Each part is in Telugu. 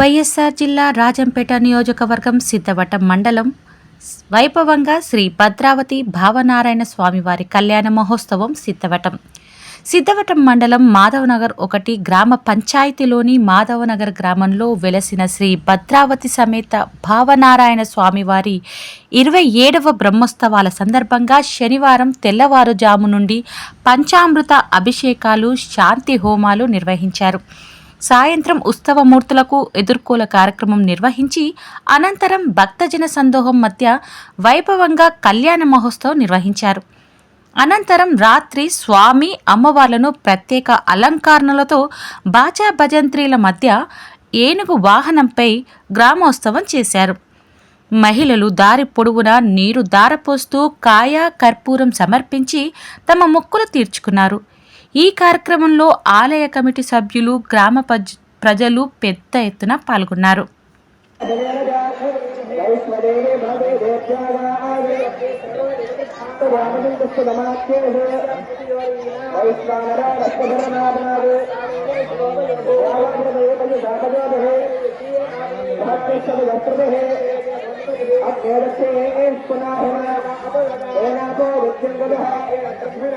వైఎస్ఆర్ జిల్లా రాజంపేట నియోజకవర్గం సిద్ధవటం మండలం వైభవంగా శ్రీ భద్రావతి భావనారాయణ స్వామివారి కళ్యాణ మహోత్సవం సిద్ధవటం. సిద్ధవటం మండలం మాధవనగర్ ఒకటి గ్రామ పంచాయతీలోని మాధవనగర్ గ్రామంలో వెలసిన శ్రీ భద్రావతి సమేత భావనారాయణ స్వామివారి ఇరవై ఏడవ బ్రహ్మోత్సవాల సందర్భంగా శనివారం తెల్లవారుజాము నుండి పంచామృత అభిషేకాలు శాంతి హోమాలు నిర్వహించారు. సాయంత్రం ఉత్సవమూర్తులకు ఎదుర్కోల కార్యక్రమం నిర్వహించి అనంతరం భక్తజన సందోహం మధ్య వైభవంగా కళ్యాణ మహోత్సవం నిర్వహించారు. అనంతరం రాత్రి స్వామి అమ్మవార్లను ప్రత్యేక అలంకరణలతో బాజా భజంత్రీల మధ్య ఏనుగు వాహనంపై గ్రామోత్సవం చేశారు. మహిళలు దారి పొడవునా నీరు దారపోస్తూ కాయ కర్పూరం సమర్పించి తమ మొక్కులు తీర్చుకున్నారు. ఈ కార్యక్రమంలో ఆలయ కమిటీ సభ్యులు గ్రామ పజ్- ప్రజలు పెద్ద ఎత్తున పాల్గొన్నారు.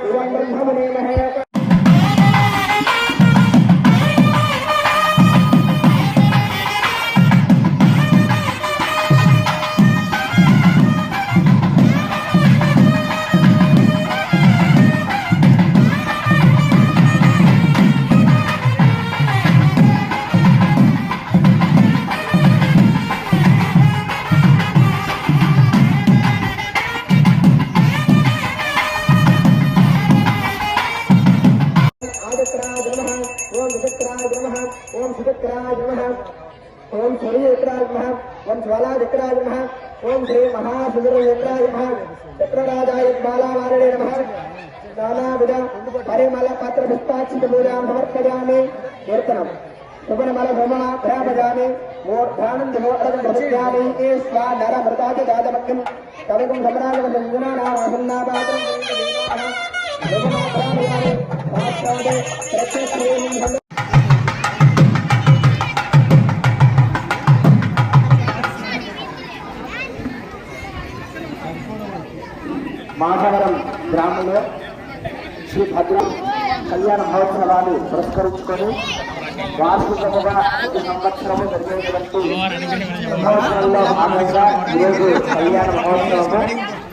బ్రహ్మణే विचक्राय ओम सुचक्राय नमः। ओम शरीरेत्राय नमः। ओम ज्वालाचक्राय नमः। ओम श्री महासुदरनेत्राय नमः। चक्रराजाय बालावारणे नमः। नानाविध परिमल पात्र पुष्पाक्षित पूजां समर्पयामि। कीर्तनम् सुगुणमल भ्रमणा भ्रामजामि मूर्धानन्दो अरं भ्रमस्यामि ये स्वा नरमृता च जातमग्निं कविगुं भ्रमणागमञ्जुनानामसन्नापात्रं మాధవరం గ్రామంలో శ్రీ భద్ర కళ్యాణ మహోత్సవాన్ని పురస్కరించుకొని వార్షికముగా ప్రతి సంవత్సరము జరిగేటువంటి మహోత్సవంలో భాగంగా ఈరోజు కళ్యాణ మహోత్సవము.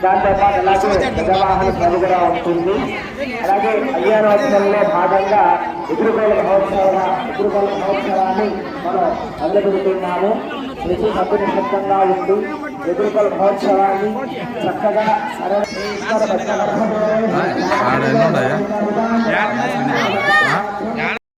దాంతోపాటు అలాగే గజవాహన సేవ ఉంటుంది. అలాగే కళ్యాణోత్సవంలో భాగంగా ఎదురుగోల మహోత్సవ ఎదురుగోల మహోత్సవాన్ని మనం మొదలుపెడుతున్నాము ప్రతి సభ్యుని సిద్ధంగా ఉండి ఎదురుగోల మహోత్సవాన్ని చక్కగా ఉన్నాయా?